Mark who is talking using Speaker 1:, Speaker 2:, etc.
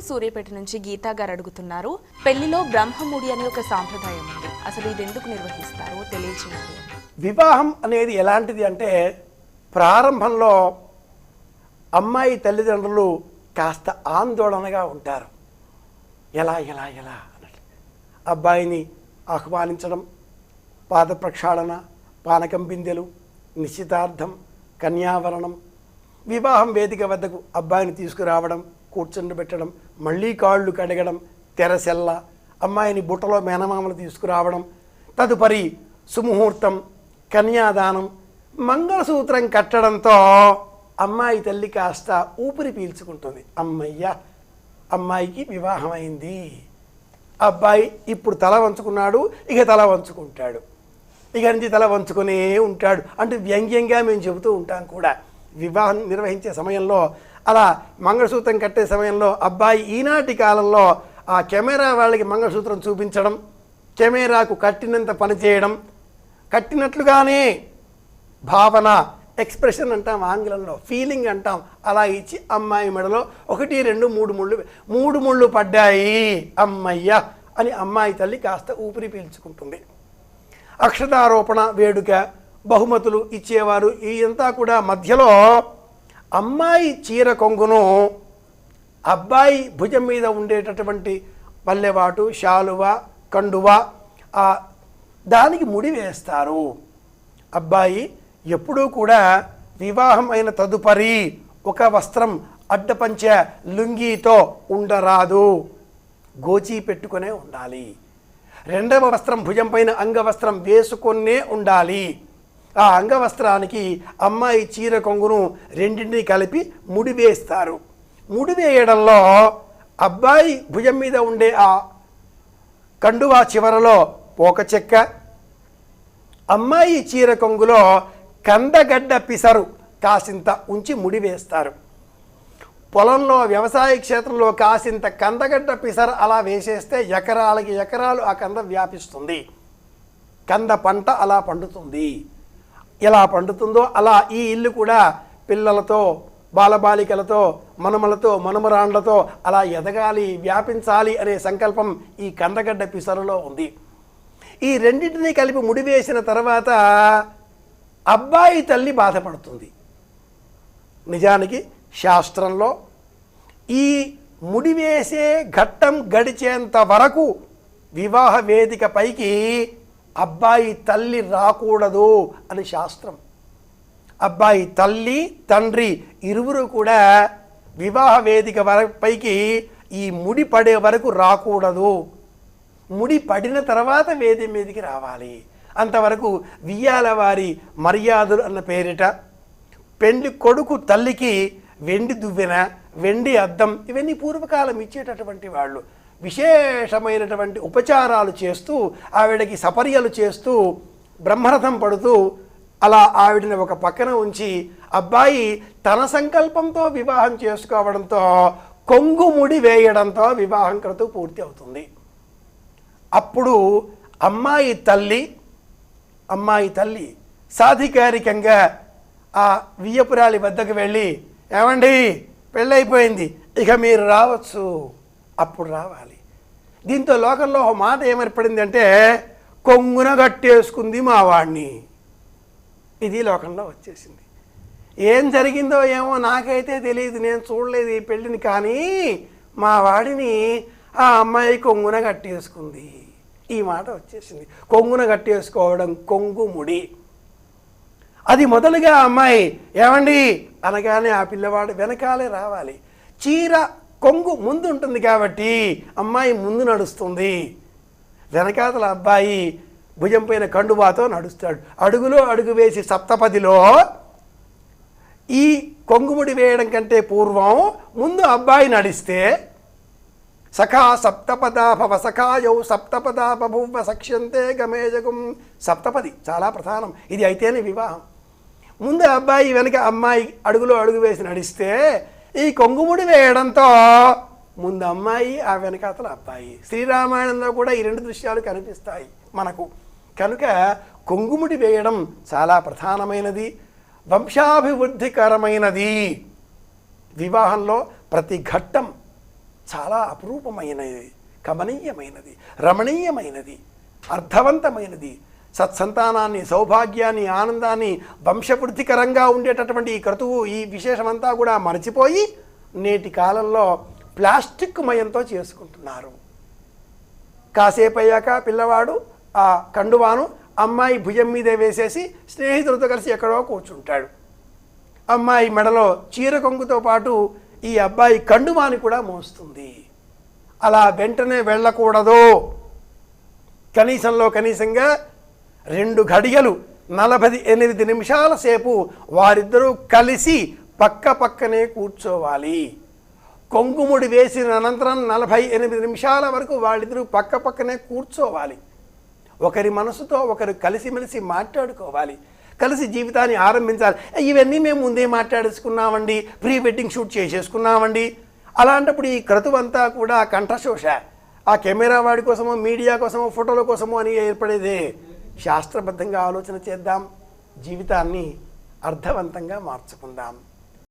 Speaker 1: సూర్యపేట నుంచి గీతా గారు అడుగుతున్నారు. పెళ్ళిలో బ్రహ్మముడి అనే ఒక సాంప్రదాయం ఉంది. అసలు ఇది ఎందుకు నిర్వహిస్తారో? తెలియచేయండి.
Speaker 2: వివాహం అనేది ఎలాంటిది అంటే ప్రారంభంలో అమ్మాయి తల్లిదండ్రులు కాస్త ఆందోళనగా ఉంటారు. ఎలా ఎలా ఎలా అన్నట్లు. అబ్బాయిని ఆహ్వానించడం పాద ప్రక్షాళన పానకం బిందెలు నిశ్చితార్థం కన్యావరణం వివాహం వేదిక వద్దకు అబ్బాయిని తీసుకురావడం కూర్చుండబెట్టడం మళ్ళీ కాళ్ళు కడగడం తెరసెల్ల అమ్మాయిని బుట్టలో మేనమామలు తీసుకురావడం తదుపరి సుముహూర్తం కన్యాదానం మంగళసూత్రం కట్టడంతో అమ్మాయి తల్లి కాస్త ఊపిరి పీల్చుకుంటుంది. అమ్మయ్య అమ్మాయికి వివాహమైంది. అబ్బాయి ఇప్పుడు తల వంచుకున్నాడు ఇక తల వంచుకుంటాడు. ఇక నుంచి తల వంచుకునే ఉంటాడు. అంటే వ్యంగ్యంగా మేము చెబుతూ ఉంటాం కూడా. వివాహం నిర్వహించే సమయంలో అలా మంగళసూత్రం కట్టే సమయంలో అబ్బాయి ఈనాటి కాలంలో ఆ కెమెరా వాళ్ళకి మంగళసూత్రం చూపించడం కెమెరాకు కట్టినంత పనిచేయడం కట్టినట్లుగానే భావన ఎక్స్ప్రెషన్ అంటాం ఆంగ్లంలో ఫీలింగ్ అంటాం అలా ఇచ్చి అమ్మాయి మెడలో ఒకటి రెండు మూడు ముళ్ళు మూడు ముళ్ళు పడ్డాయి అమ్మయ్య అని అమ్మాయి తల్లి కాస్త ఊపిరి పీల్చుకుంటుంది. అక్షతారోపణ వేడుక బహుమతులు ఇచ్చేవారు ఇదంతా కూడా మధ్యలో అమ్మాయి చీర కొంగును అబ్బాయి భుజం మీద ఉండేటటువంటి పల్లెవాటు శాలువ కండువ ఆ దానికి ముడి వేస్తారు. అబ్బాయి ఎప్పుడూ కూడా వివాహం అయిన తదుపరి ఒక వస్త్రం అడ్డపంచ లుంగీతో ఉండరాదు. గోచి పెట్టుకునే ఉండాలి. రెండవ వస్త్రం భుజం పైన అంగవస్త్రం వేసుకొనే ఉండాలి. ఆ అంగవస్త్రానికి అమ్మాయి చీర కొంగును రెండింటిని కలిపి ముడివేస్తారు. ముడివేయడంలో అబ్బాయి భుజం మీద ఉండే ఆ కండువా చివరలో పోక చెక్క అమ్మాయి చీర కొంగులో కందగడ్డ పిసరు కాసింత ఉంచి ముడివేస్తారు. పొలంలో వ్యవసాయ క్షేత్రంలో కాసింత కందగడ్డ పిసర అలా వేసేస్తే ఎకరాలకి ఎకరాలు ఆ కంద వ్యాపిస్తుంది. కంద పంట అలా పండుతుంది. ఎలా పండుతుందో అలా ఈ ఇల్లు కూడా పిల్లలతో బాలబాలికలతో మనమలతో మనమరాండ్లతో అలా ఎదగాలి వ్యాపించాలి అనే సంకల్పం ఈ కందగడ్డ పిసరులో ఉంది. ఈ రెండింటినీ కలిపి ముడివేసిన తర్వాత అబ్బాయి తల్లి బాధపడుతుంది. నిజానికి శాస్త్రంలో ఈ ముడివేసే ఘట్టం గడిచేంత వరకు వివాహ వేదిక పైకి అబ్బాయి తల్లి రాకూడదు అని శాస్త్రం. అబ్బాయి తల్లి తండ్రి ఇరువురు కూడా వివాహ వేదిక వర పైకి ఈ ముడి పడే వరకు రాకూడదు. ముడి పడిన తర్వాత వేది మీదకి రావాలి. అంతవరకు వియ్యాల వారి మర్యాదలు అన్న పేరిట పెండి కొడుకు తల్లికి వెండి దువ్వెన వెండి అద్దం ఇవన్నీ పూర్వకాలం ఇచ్చేటటువంటి వాళ్ళు. విశేషమైనటువంటి ఉపచారాలు చేస్తూ ఆవిడకి సపర్యలు చేస్తూ బ్రహ్మరథం పడుతూ అలా ఆవిడని ఒక పక్కన ఉంచి అబ్బాయి తన సంకల్పంతో వివాహం చేసుకోవడంతో కొంగుముడి వేయడంతో వివాహం క్రతు పూర్తి అవుతుంది. అప్పుడు అమ్మాయి తల్లి అమ్మాయి తల్లి సాధికారికంగా ఆ వియ్యపురాలి వద్దకు వెళ్ళి ఏమండి పెళ్ళైపోయింది ఇక మీరు రావచ్చు. అప్పుడు రావాలి. దీంతో లోకంలో ఒక మాట ఏమేర్పడింది అంటే కొంగున కట్టేసుకుంది మా వాడిని ఇది లోకంలో వచ్చేసింది. ఏం జరిగిందో ఏమో నాకైతే తెలియదు నేను చూడలేదు ఈ పెళ్ళిని కానీ మా వాడిని ఆ అమ్మాయి కొంగున కట్టేసుకుంది ఈ మాట వచ్చేసింది. కొంగున కట్టేసుకోవడం కొంగు ముడి. అది మొదలుగా అమ్మాయి ఏమండి? అనగానే ఆ పిల్లవాడు వెనకాలే రావాలి. చీర కొంగు ముందు ఉంటుంది కాబట్టి అమ్మాయి ముందు నడుస్తుంది. వెనకాతల అబ్బాయి భుజం పైన కండువాతో నడుస్తాడు. అడుగులో అడుగు వేసి సప్తపదిలో ఈ కొంగుముడి వేయడం కంటే పూర్వం ముందు అబ్బాయి నడిస్తే సఖా సప్తపదా భవ సఖాయౌ సప్తపదాభభువ సక్ష్యంతే గమేజగం. సప్తపది చాలా ప్రధానం. ఇది అయితేనే వివాహం. ముందు అబ్బాయి వెనక అమ్మాయి అడుగులో అడుగు వేసి నడిస్తే ఈ కొంగుముడి వేయడంతో ముందు అమ్మాయి ఆ వెనకాతల అబ్బాయి. శ్రీరామాయణంలో కూడా ఈ రెండు దృశ్యాలు కనిపిస్తాయి మనకు. కనుక కొంగుముడి వేయడం చాలా ప్రధానమైనది వంశాభివృద్ధికరమైనది. వివాహంలో ప్రతి ఘట్టం చాలా అపురూపమైనది కమనీయమైనది రమణీయమైనది అర్థవంతమైనది. సత్సంతానాన్ని సౌభాగ్యాన్ని ఆనందాన్ని వంశవృద్ధికరంగా ఉండేటటువంటి ఈ క్రతువు ఈ విశేషమంతా కూడా మరచిపోయి నేటి కాలంలో ప్లాస్టిక్ మయంతో చేసుకుంటున్నారు. కాసేపు అయ్యాక పిల్లవాడు ఆ కండువాను అమ్మాయి భుజం మీద వేసేసి స్నేహితులతో కలిసి ఎక్కడో కూర్చుంటాడు. అమ్మాయి మెడలో చీర కొంగుతో పాటు ఈ అబ్బాయి కండువాని కూడా మోస్తుంది. అలా వెంటనే వెళ్ళకూడదు. కనీసంలో కనీసంగా రెండు ఘడియలు నలభై ఎనిమిది నిమిషాల సేపు వారిద్దరూ కలిసి పక్క పక్కనే కూర్చోవాలి. కొంగుముడి వేసిన అనంతరం నలభై ఎనిమిది నిమిషాల వరకు వాళ్ళిద్దరూ పక్క పక్కనే కూర్చోవాలి. ఒకరి మనసుతో ఒకరు కలిసిమెలిసి మాట్లాడుకోవాలి. కలిసి జీవితాన్ని ఆరంభించాలి. ఇవన్నీ మేము ముందే మాట్లాడేసుకున్నామండి. ప్రీ వెడ్డింగ్ షూట్ చేసేసుకున్నామండి. అలాంటప్పుడు ఈ క్రతువంతా కూడా కంఠశోష. ఆ కెమెరా వాడి కోసమో మీడియా కోసమో ఫోటోల కోసమో అని ఏర్పడేదే. శాస్త్రబద్ధంగా ఆలోచన చేద్దాం జీవితాన్ని అర్థవంతంగా మార్చుకుందాం.